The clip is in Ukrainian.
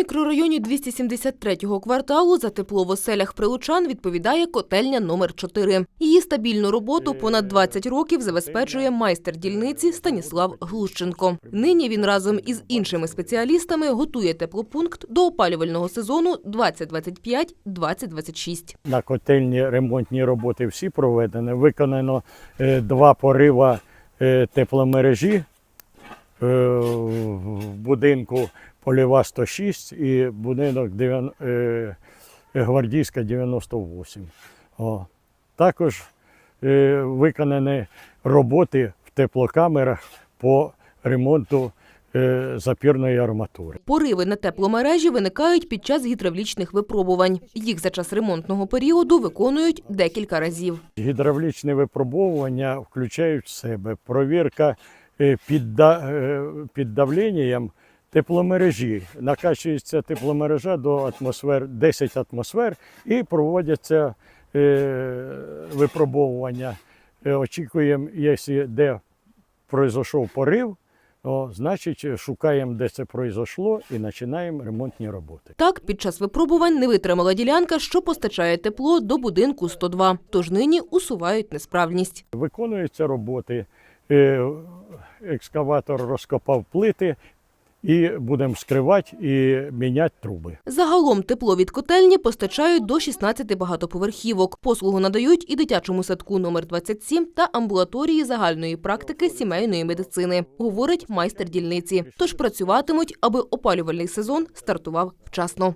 мікрорайоні 273-го кварталу за тепло в оселях прилучан відповідає котельня номер 4 Її стабільну роботу понад 20 років забезпечує майстер дільниці Станіслав Глущенко. Нині він разом із іншими спеціалістами готує теплопункт до опалювального сезону 2025-2026. На котельні ремонтні роботи всі проведені. Виконано е, два порива е, тепломережі е, в будинку Поліва 106 і будинок дев'ян- е, Гвардійська 98. О. Також е, виконані роботи в теплокамерах по ремонту е, запірної арматури. Пориви на тепломережі виникають під час гідравлічних випробувань. Їх за час ремонтного періоду виконують декілька разів. Гідравлічні випробовування включають в себе провірка е, під, е, під давленням тепломережі. Накачується тепломережа до атмосфер 10 атмосфер і проводяться е, випробовування. Е, Очікуємо, якщо де пройшов порив, о, значить шукаємо, де це пройшло, і починаємо ремонтні роботи. Так, під час випробувань не витримала ділянка, що постачає тепло до будинку 102. Тож нині усувають несправність. Виконуються роботи. Е, Екскаватор розкопав плити і будемо скривати і міняти труби. Загалом тепло від котельні постачають до 16 багатоповерхівок. Послугу надають і дитячому садку номер 27 та амбулаторії загальної практики сімейної медицини, говорить майстер дільниці. Тож працюватимуть, аби опалювальний сезон стартував вчасно.